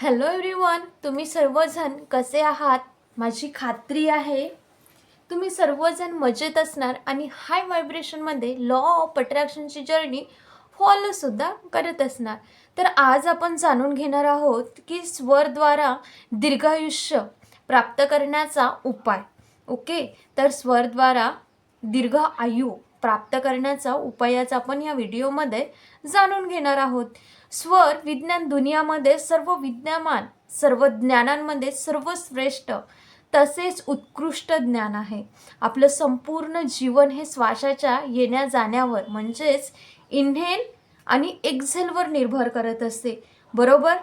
Hello everyone तुम्ही सर्वजण कसे आहात? माझी खात्री आहे. तुम्ही सर्वजण मजेत असणार आणि हाय व्हायब्रेशनमध्ये लॉ ऑफ अट्रॅक्शनची जर्नी फॉलोसुद्धा करत असणार. तर आज आपण जाणून घेणार आहोत की स्वरद्वारा दीर्घायुष्य प्राप्त करण्याचा उपाय. ओके तर स्वरद्वारा दीर्घ आयु प्राप्त करण्याचा उपायाचा आपण या व्हिडिओमध्ये जाणून घेणार आहोत. स्वर विज्ञान दुनियामध्ये सर्व विद्यमान सर्व ज्ञानांमध्ये सर्वश्रेष्ठ तसेच उत्कृष्ट ज्ञान आहे. आपलं संपूर्ण जीवन हे श्वासाच्या येण्या जाण्यावर म्हणजेच इन्हेल आणि एक्झेलवर निर्भर करत असते. बरोबर?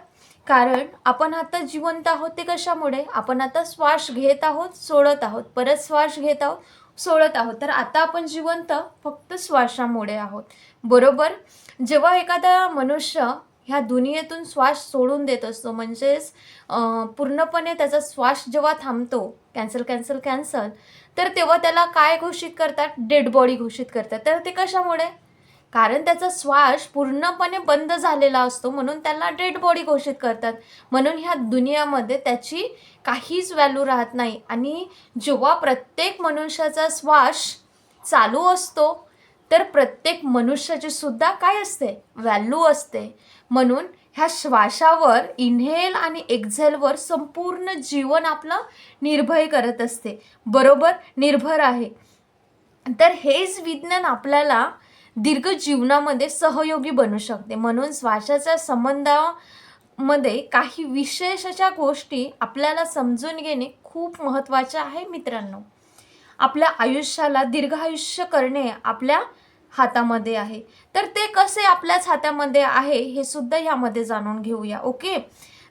कारण आपण आता जिवंत आहोत ते कशामुळे? आपण आता श्वास घेत आहोत सोडत आहोत. परत श्वास घेत आहोत सोडत आहोत. तर आता आपण जिवंत फक्त श्वासामुळे आहोत. बरोबर? जेव्हा एखादा मनुष्य ह्या दुनियेतून श्वास सोडून देत असतो म्हणजेच पूर्णपणे त्याचा श्वास जेव्हा थांबतो कॅन्सल कॅन्सल कॅन्सल तर तेव्हा त्याला काय घोषित करतात? डेड बॉडी घोषित करतात. तर ते कशामुळे? कारण त्याचा श्वास पूर्णपणे बंद झालेला असतो म्हणून त्याला डेड बॉडी घोषित करतात. म्हणून ह्या दुनियामध्ये त्याची काहीच व्हॅल्यू राहत नाही. आणि जेव्हा प्रत्येक मनुष्याचा श्वास चालू असतो तर प्रत्येक मनुष्याची सुद्धा काय असते? व्हॅल्यू असते. म्हणून ह्या श्वासावर इन्हेल आणि एक्झेलवर संपूर्ण जीवन आपलं निर्भय करत असते. बरोबर? निर्भर आहे. तर हेच विज्ञान आपल्याला दीर्घ जीवनामध्ये सहयोगी बनू शकते. म्हणून श्वासाच्या संबंधामध्ये काही विशेष अशा गोष्टी आपल्याला समजून घेणे खूप महत्त्वाचे आहे मित्रांनो. आपल्या आयुष्याला दीर्घ आयुष्य करणे आपल्या हातामध्ये आहे. तर ते कसे आपल्याच हातामध्ये आहे हे सुद्धा यामध्ये जाणून घेऊया ओके?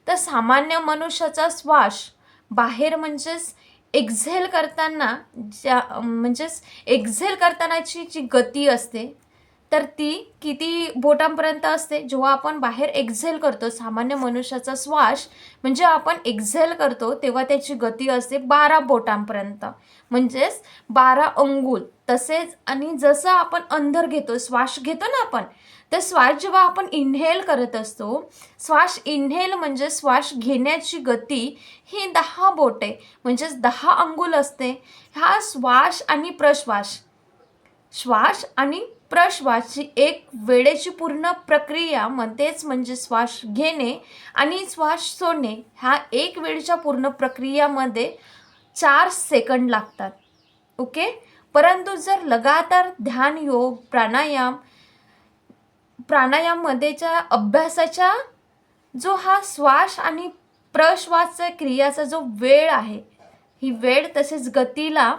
तर सामान्य मनुष्याचा श्वास बाहेर म्हणजेच एक्झेल करताना ज्या म्हणजेच एक्झेल करतानाची जी गती असते तर ती किती बोटांपर्यंत असते? जेव्हा आपण बाहेर एक्झेल करतो सामान्य मनुष्याचा श्वास म्हणजे आपण एक्झेल करतो तेव्हा त्याची गती असते बारा बोटांपर्यंत. म्हणजेच बारा अंगुल. तसेच आणि जसं आपण अंधर घेतो श्वास घेतो ना आपण तर श्वास जेव्हा आपण इन्हेल करत असतो श्वास इन्हेल म्हणजे श्वास घेण्याची गती ही दहा बोटे म्हणजेच दहा अंगुल असते. हा श्वास आणि प्रश्वास. श्वास आणि प्रश्वासची एक वेळेची पूर्ण प्रक्रिया म्हणतेच म्हणजे श्वास घेणे आणि श्वास सोडणे ह्या एक वेळेच्या पूर्ण प्रक्रियामध्ये चार सेकंड लागतात. ओके? परंतु जर लगातार ध्यान योग प्राणायाम प्राणायाममध्येच्या अभ्यासाच्या जो हा श्वास आणि प्रश्वास क्रियाचा जो वेळ आहे ही वेळ तसेच गतीला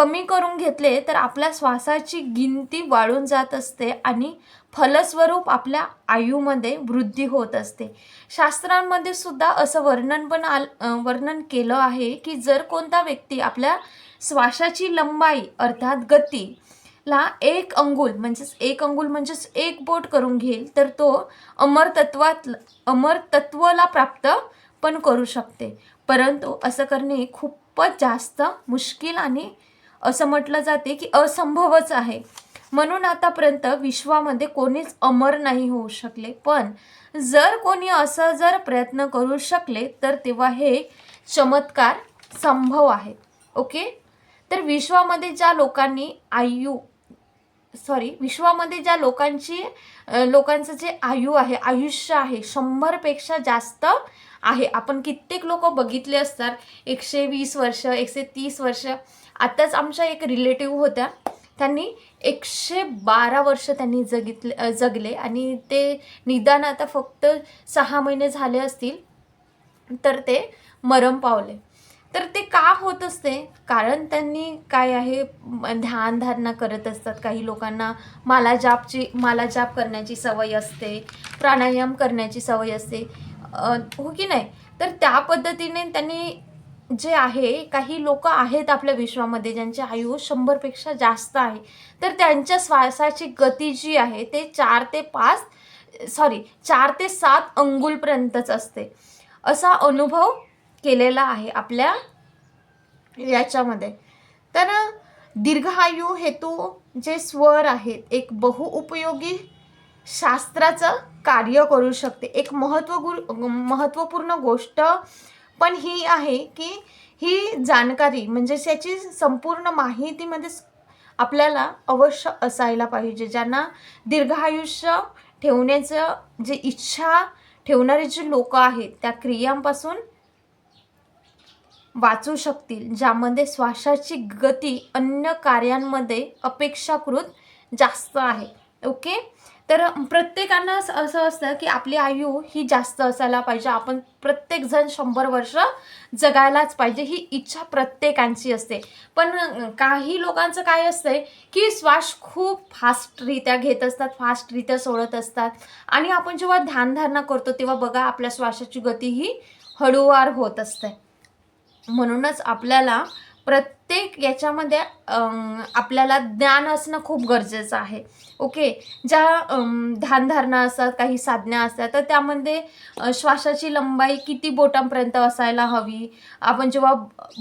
कमी करून घेतले तर आपल्या श्वासाची गिनती वाढून जात असते आणि फलस्वरूप आपल्या आयुमध्ये वृद्धी होत असते. शास्त्रांमध्ये सुद्धा असं वर्णन पण आल वर्णन केलं आहे की जर कोणता व्यक्ती आपल्या श्वासाची लंबाई अर्थात गती ला एक अंगुल म्हणजेच एक अंगुल म्हणजेच एक बोट करून घेईल तर तो अमरतत्वात अमरतत्वला प्राप्त पण करू शकते. परंतु असं करणे खूपच जास्त मुश्किल आणि असं म्हटलं जाते की असंभवच आहे. म्हणून आतापर्यंत विश्वामध्ये कोणीच अमर नाही होऊ शकले. पण जर कोणी असं जर प्रयत्न करू शकले तर तेव्हा हे चमत्कार संभव आहेत ओके? तर विश्वामध्ये ज्या लोकांनी आयु सॉरी विश्वामध्ये ज्या लोकांची लोकांचं जे आयु आहे आयुष्य आहे शंभरपेक्षा जास्त आहे. आपण कित्येक लोक बघितले असतात एकशे वीस वर्ष एकशे तीस वर्ष आत्ताच आमच्या एक रिलेटिव्ह होत्या. त्यांनी एकशे बारा वर्ष त्यांनी जगितले जगले आणि ते निदान आता फक्त सहा महिने झाले असतील तर ते मरम पावले. तर ते का होत असते? कारण त्यांनी काय आहे ध्यानधारणा करत असतात. काही लोकांना माला जापची माला जाप करण्याची सवय असते प्राणायाम करण्याची सवय असते. हो की नाही? तर त्या पद्धतीने त्यांनी जे आहे काही लोक आहेत आपल्या विश्वामध्ये ज्यांचे आयु शंभरपेक्षा जास्त आहे. तर त्यांच्या श्वासाची गती जी आहे ते चार ते पाच सॉरी चार ते सात अंगुलपर्यंतच असते. असा अनुभव केलेला आहे आपल्या याच्यामध्ये. तर दीर्घायू हेतू जे स्वर आहेत एक बहुउपयोगी शास्त्राचं कार्य करू शकते. एक महत्त्व महत्त्वपूर्ण गोष्ट पण ही आहे की ही जाणकारी म्हणजे त्याची संपूर्ण माहितीमध्ये आपल्याला अवश्य असायला पाहिजे. ज्यांना दीर्घायुष्य ठेवण्याचं जे इच्छा ठेवणारे जे लोक आहेत त्या क्रियांपासून वाचू शकतील ज्यामध्ये श्वासाची गती अन्य कार्यांमध्ये अपेक्षाकृत जास्त आहे. ओके? तर प्रत्येकानं असं असतं की आपली आयु ही जास्त असायला पाहिजे. आपण प्रत्येकजण शंभर वर्ष जगायलाच पाहिजे. ही इच्छा प्रत्येकांची असते. पण काही लोकांचं काय असतंय की श्वास खूप फास्टरित्या घेत असतात फास्टरित्या सोडत असतात. आणि आपण जेव्हा ध्यानधारणा करतो तेव्हा बघा आपल्या श्वासाची गती ही हळूवार होत असते. म्हणूनच आपल्याला प्रत्येक याच्यामध्ये आपल्याला ज्ञान असणं खूप गरजेचं आहे. ओके ज्या ध्यानधारणा असतात काही साधना असतात तर त्यामध्ये श्वासाची लंबाई किती बोटांपर्यंत असायला हवी? आपण जेव्हा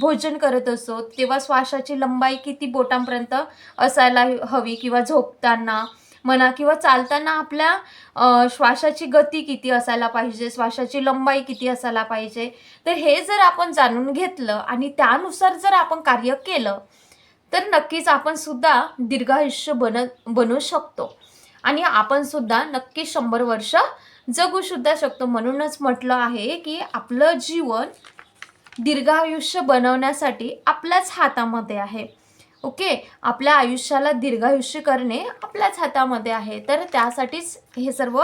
भोजन करत असतो तेव्हा श्वासाची लंबाई किती बोटांपर्यंत असायला हवी किंवा झोपताना? म्हणा किंवा चालताना आपल्या श्वासाची गती किती असायला पाहिजे श्वासाची लंबाई किती असायला पाहिजे तर हे जर आपण जाणून घेतलं आणि त्यानुसार जर आपण कार्य केलं तर नक्कीच आपण सुद्धा दीर्घायुष्य बन बनू शकतो. आणि आपण सुद्धा नक्की शंभर वर्ष जगू सुद्धा शकतो. म्हणूनच म्हटलं आहे की आपलं जीवन दीर्घायुष्य बनवण्यासाठी आपल्याच हातामध्ये आहे. ओके आपल्या आयुष्याला दीर्घायुष्य करणे आपल्याच हातामध्ये आहे. तर त्यासाठीच हे सर्व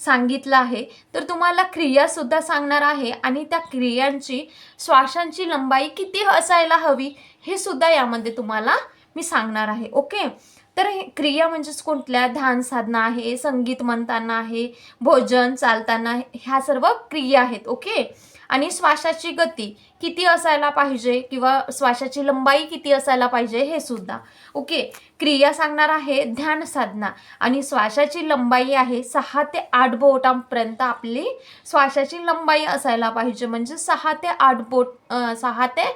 सांगितलं आहे. तर तुम्हाला क्रियासुद्धा सांगणार आहे आणि त्या क्रियांची श्वासांची लंबाई किती असायला हवी हे सुद्धा यामध्ये तुम्हाला मी सांगणार आहे. ओके? तर हे क्रिया म्हणजेच कुठल्या? ध्यान साधना आहे संगीत म्हणताना आहे भोजन चालताना ह्या सर्व क्रिया आहेत ओके? आणि श्वासाची गती किती असायला पाहिजे किंवा श्वासाची लंबाई किती असायला पाहिजे हे सुद्धा ओके? क्रिया सांगणार आहे ध्यान साधना आणि श्वासाची लंबाई आहे सहा ते आठ बोटांपर्यंत आपली श्वासाची लंबाई असायला पाहिजे म्हणजे सहा ते आठ बोट सहा ते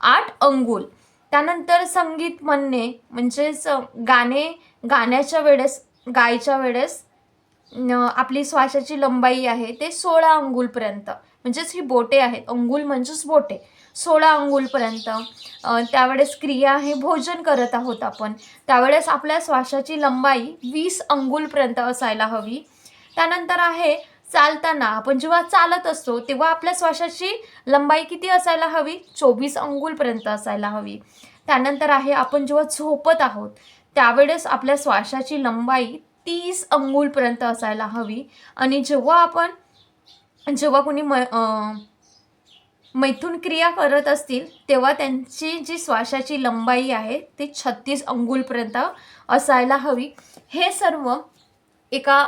आठ अंगुल. त्यानंतर संगीत म्हणणे म्हणजेच गाणे गाण्याच्या वेळेस गायच्या वेळेस आपली श्वासाची लंबाई आहे ते सोळा अंगुलपर्यंत म्हणजेच ही बोटे आहेत. अंगुल म्हणजेच बोटे. सोळा अंगुलपर्यंत त्यावेळेस क्रिया आहे भोजन करत आहोत आपण. त्यावेळेस आपल्या श्वासाची लंबाई वीस अंगुलपर्यंत असायला हवी. त्यानंतर आहे चालताना आपण जेव्हा चालत असतो तेव्हा आपल्या श्वासाची लंबाई किती असायला हवी? चोवीस अंगुलपर्यंत असायला हवी. त्यानंतर आहे आपण जेव्हा झोपत आहोत त्यावेळेस आपल्या श्वासाची लंबाई तीस अंगुलपर्यंत असायला हवी. आणि जेव्हा आपण जेव्हा कोणी मै मैथून क्रिया करत असतील तेव्हा त्यांची जी श्वासाची लंबाई आहे ती छत्तीस अंगुलपर्यंत असायला हवी. हे सर्व एका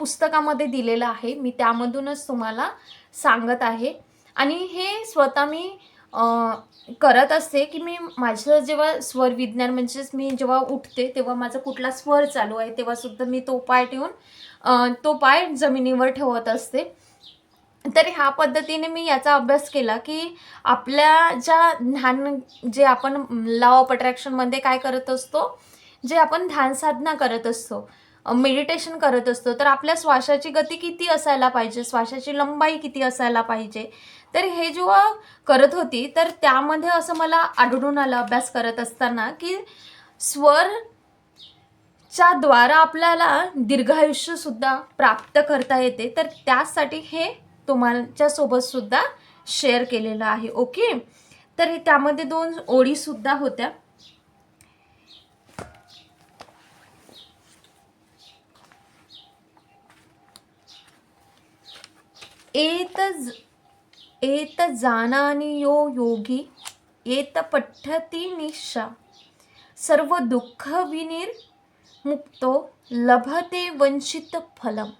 पुस्तकामध्ये दिलेलं आहे. मी त्यामधूनच तुम्हाला सांगत आहे. आणि हे स्वतः मी करत असते की मी माझं जेव्हा स्वर विज्ञान म्हणजेच मी जेव्हा उठते तेव्हा माझा कुठला स्वर चालू आहे तेव्हासुद्धा मी तो पाय ठेवून तो पाय जमिनीवर ठेवत असते. तर ह्या पद्धतीने मी याचा अभ्यास केला की आपल्या ज्या ध्यान जे आपण लॉ ऑफ अट्रॅक्शनमध्ये काय करत असतो जे आपण ध्यान साधना करत असतो मेडिटेशन करत असतो. तर आपल्या श्वासाची गती किती असायला पाहिजे? श्वासाची लंबाई किती असायला पाहिजे? तर हे जेव्हा करत होती तर त्यामध्ये असं मला आढळून आलं अभ्यास करत असताना की स्वर च्या द्वारा आपल्याला दीर्घायुष्यसुद्धा प्राप्त करता येते. तर त्यासाठी हे तुमच्यासोबतसुद्धा शेअर केलेलं आहे. ओके तर त्यामध्ये दोन ओळीसुद्धा होत्या. एत एत जानानी यो योगी एत पठ्ठती निशा। सर्व दुःख विनिर मुक्तो लभते वंचित फलम।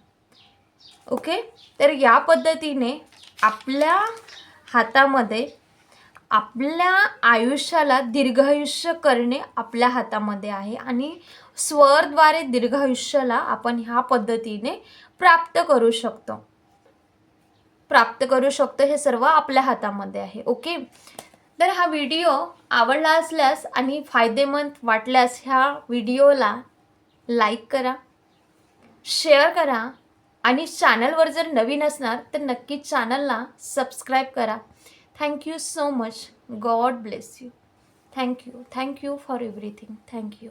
ओके? तर या पद्धतीने आपल्या हातामध्ये आपल्या आयुष्याला दीर्घायुष्य करणे आपल्या हातामध्ये आहे आणि स्वरद्वारे दीर्घायुष्याला आपण ह्या पद्धतीने प्राप्त करू शकतो. प्राप्त करू शकतो हे सर्व आपल्या हातामध्ये आहे ओके? तर हा व्हिडिओ आवडला असल्यास आणि फायदेमंद वाटल्यास ह्या व्हिडिओला लाईक करा शेअर करा आणि चॅनलवर जर नवीन असणार तर नक्कीच चॅनलला सबस्क्राईब करा. Thank you so much God bless you thank you thank you for everything thank you